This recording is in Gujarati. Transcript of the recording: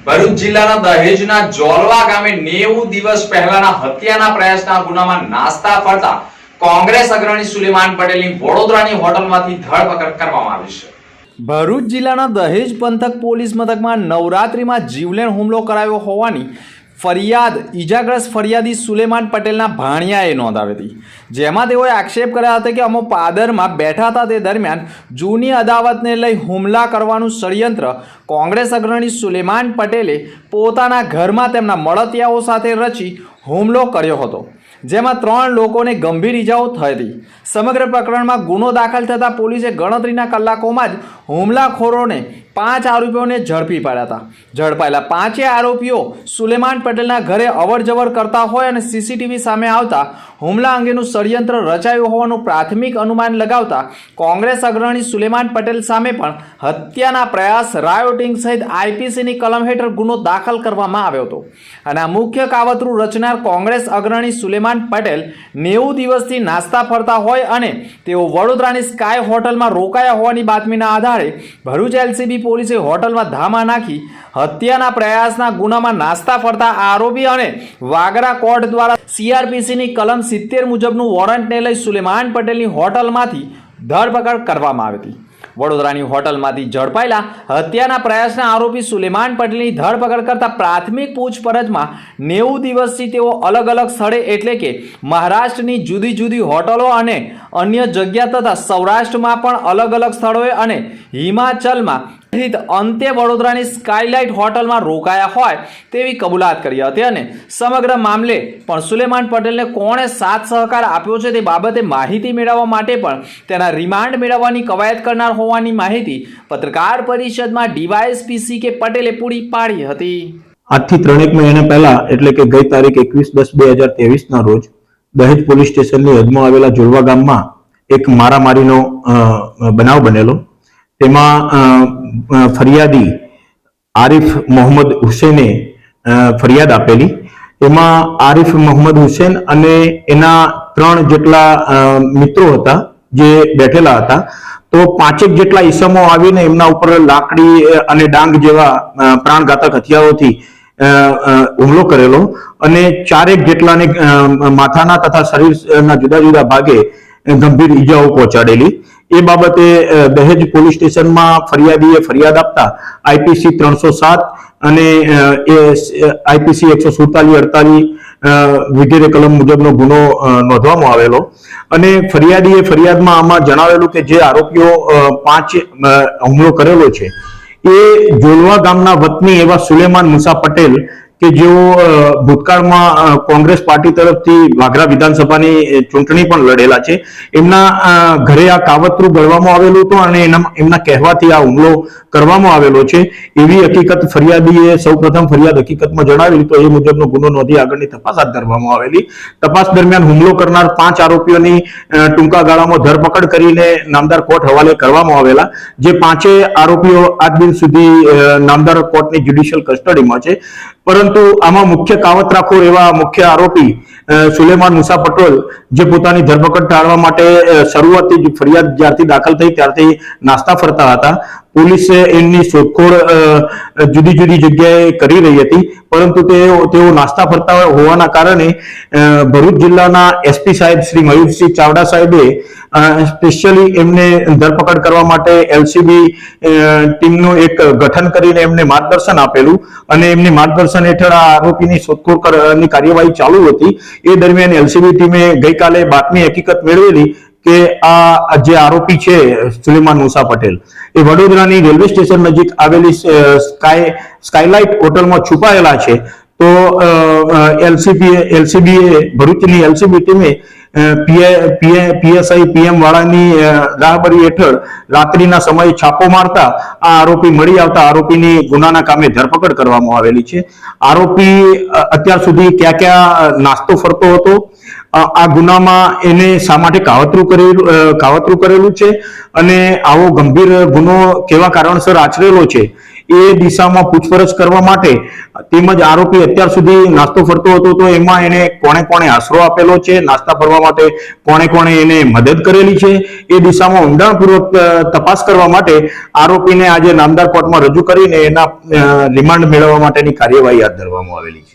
ભરૂચ જિલ્લાના દહેજના જોલવા ગામે નેવું દિવસ પહેલાના હત્યાના પ્રયાસના ગુનામાં નાસ્તા ફરતા કોંગ્રેસ અગ્રણી સુલેમાન પટેલની વડોદરાની હોટલમાંથી ધરપકડ કરવામાં આવી છે. ભરૂચ જિલ્લાના દહેજ પંથક પોલીસ મથકમાં નવરાત્રીમાં જીવલેણ હુમલો કરાયો હોવાની ફરિયાદ, ઈજાગ્રસ્ત ફરિયાદી સુલેમાન પટેલના ભાણિયાએ નોંધાવી હતી જેમાં તેઓએ આક્ષેપ કર્યા હતા કે અમો પાદરમાં બેઠા હતા તે દરમિયાન જૂની અદાવતને લઈ હુમલા કરવાનું ષડયંત્ર કોંગ્રેસ અગ્રણી સુલેમાન પટેલે પોતાના ઘરમાં તેમના મળતિયાઓ સાથે રચી હુમલો કર્યો હતો, જેમાં ત્રણ લોકોને ગંભીર ઈજાઓ થઈ હતી સમગ્ર પ્રકરણમાં ગુનો દાખલ થતાં પોલીસે ગણતરીના કલાકોમાં જ હુમલાખોરોને પાંચ આરોપીઓને ઝડપી પાડ્યા હતા. ઝડપાયેલા પાંચે આરોપીઓ સુલેમાન પટેલના ઘરે અવરજવર કરતા હોય અને સીસીટીવી સામે આવતા હુમલા અંગેનું ષડયંત્ર રચાયું હોવાનું પ્રાથમિક અનુમાન લગાવતા કોંગ્રેસ અગ્રણી સુલેમાન પટેલ સામે પણ હત્યાના પ્રયાસ રાયોટિંગ સહિત આઈપીસીની કલમ હેઠળ ગુનો દાખલ કરવામાં આવ્યો હતો. અને આ મુખ્ય કાવતરું રચનાર કોંગ્રેસ અગ્રણી સુલેમાન પટેલ નેવું દિવસથી નાસ્તા ફરતા હોય અને તેઓ વડોદરાની સ્કાય હોટલમાં રોકાયા હોવાની બાતમીના આધારે ભરૂચ એલસીબી પોલીસે હોટલમાં ધામા નાખી હત્યાના પ્રયાસના ગુનામાં નાસ્તા ફરતા આરોપી અને વાગરા કોર્ટ દ્વારા સીઆરપીસીની કલમ સિત્તેર મુજબનું વોરંટને લઈ સુલેમાન પટેલની હોટલમાંથી ધરપકડ કરવામાં આવી હતી. વડોદરાની હોટલમાંથી ઝડપાયેલા હત્યાના પ્રયાસના આરોપી સુલેમાન પટેલની ધરપકડ કરતા પ્રાથમિક પૂછપરછમાં નેવું દિવસથી તેઓ અલગ અલગ સ્થળે એટલે કે મહારાષ્ટ્રની જુદી જુદી હોટલો અને અન્ય જગ્યા તથા સૌરાષ્ટ્રમાં પણ અલગ અલગ સ્થળોએ અને હિમાચલમાં અંતે વડોદરાની સ્કાયલાઇટ હોટલમાં રોકાયા હોય તેવી કબૂલાત કરી હતી અને સમગ્ર મામલે પણ સુલેમાન પટેલને કોણે સાથ સહકાર આપ્યો છે તે બાબતે માહિતી મેળવવા માટે પણ તેના રિમાન્ડ મેળવવાની કવાયત કરનાર હોવાની માહિતી પત્રકાર પરિષદમાં ડીવાયએસપી સી કે પટેલે પૂરી પાડી હતી. આજથી ત્રણેક મહિના પહેલા, એટલે કે ગઈ તારીખ એકવીસ દસ બે હજાર ત્રેવીસના રોજ, દહેજ પોલીસ સ્ટેશનની હદમાં આવેલા જોડવા ગામમાં એક મારામારીનો બનાવ બનેલો. તેમાં ફરિયાદી આરિફ મોહમ્મદ હુસેને ફરિયાદ આપેલી. એમાં આરિફ મોહમ્મદ હુસેન અને એના ત્રણ જેટલા મિત્રો હતા, જે બેઠેલા હતા, તો પાંચેક જેટલા ઈસમો આવીને એમના ઉપર લાકડી અને ડાંગ જેવા પ્રાણઘાતક હથિયારોથી હુમલો કરેલો અને ચારેક જેટલાને માથાના તથા શરીરના જુદા જુદા ભાગે ગંભીર ઈજાઓ પહોંચાડેલી. એ બાબતે દહેજ પોલીસ સ્ટેશનમાં ફરિયાદીએ ફરિયાદ આપતા આઈપીસી ત્રણસો સાત અને એ આઈપીસી એકસો સુડતાલીસ અડતાલીસ વગેરે કલમ મુજબનો ગુનો નોંધવામાં આવેલો. અને ફરિયાદીએ ફરિયાદમાં આમાં જણાવેલું કે જે આરોપીઓ પાંચ હુમલો કરેલો છે, એ જોલવા ગામના વતની એવા સુલેમાન મુસા પટેલ કે જેઓ ભૂતકાળમાં કોંગ્રેસ પાર્ટી તરફથી વાઘરા વિધાનસભાની ચૂંટણી પણ લડેલા છે. એમના ઘરે આ કાવતરું ગળવામાં આવેલું હતું અને એમના કહેવાથી આ હુમલો કરવામાં આવેલો છે. એવી હકીકત ફરિયાદીએ સૌપ્રથમ ફરિયાદ હકીકતમાં જણાવેલી તો એ મુજબનો ગુનો નોંધી આગળની તપાસ હાથ ધરવામાં આવેલી. તપાસ દરમિયાન હુમલો કરનાર પાંચ આરોપીઓની ટૂંકા ગાળામાં ધરપકડ કરીને નામદાર કોર્ટ હવાલે કરવામાં આવેલા, જે પાંચે આરોપીઓ આજ દિન સુધી નામદાર કોર્ટની જ્યુડિશિયલ કસ્ટડીમાં છે. પરંતુ આમાં મુખ્ય કાવતરાખોર એવા મુખ્ય આરોપી સુલેમાન મુસા પટેલ, જે પોતાની ધરપકડ ટાળવા માટે શરૂઆતથી ફરિયાદ જ્યારથી દાખલ થઈ ત્યારથી નાસ્તા ફરતા હતા. પોલીસે એમની શોધખોળ જુદી જુદી જગ્યાએ કરી રહી હતી, પરંતુ તેઓ નાસ્તા ફરતા હોવાના કારણે ભરૂચ જિલ્લાના એસપી સાહેબ શ્રી મયુરસિંહ ચાવડા સાહેબે સ્પેશિયલી એમને ધરપકડ કરવા માટે એલસીબી ટીમનું એક ગઠન કરીને એમને માર્ગદર્શન આપેલું અને એમની માર્ગદર્શન હેઠળ આ આરોપીની શોધખોળ કાર્યવાહી ચાલુ હતી. એ દરમિયાન એલસીબી ટીમે ગઈકાલે બાતમી હકીકત મેળવેલી કે આ જે આરોપી છે, સુલેમાન મુસા પટેલ, એ વડોદરાની રેલવે સ્ટેશન નજીક આવેલી સ્કાય, સ્કાયલાઇટ હોટલમાં છુપાયેલા છે. તો એલસીબી એલસીબી ભરૂચની એલસીબી ટીમે પીએસઆઈ પીએમ વાળાની રાહબરી હેઠળ રાત્રિના સમયે છાપો મારતા આ આરોપી મળી આવતા આરોપીની ગુનાના કામે ધરપકડ કરવામાં આવેલી છે. આરોપી અત્યાર સુધી ક્યાં ક્યાં નાસ્તો ફરતો હતો આ ગુનામાં એને શા માટે કાવતરું કરેલું કાવતરું કરેલું છે? અને આવો ગંભીર ગુનો કેવા કારણસર આચરેલો છે? એ દિશામાં પૂછપરછ કરવા માટે તેમજ આરોપી અત્યાર સુધી નાસ્તો ફરતો હતો તો એમાં એને કોણે કોણે આશરો આપેલો છે? નાસ્તા ફરવા માટે કોણે કોણે એને મદદ કરેલી છે? એ દિશામાં ઊંડાણપૂર્વક તપાસ કરવા માટે આરોપીને આજે નામદાર કોર્ટમાં રજૂ કરીને એના રિમાન્ડ મેળવવા માટેની કાર્યવાહી હાથ ધરવામાં આવેલી છે.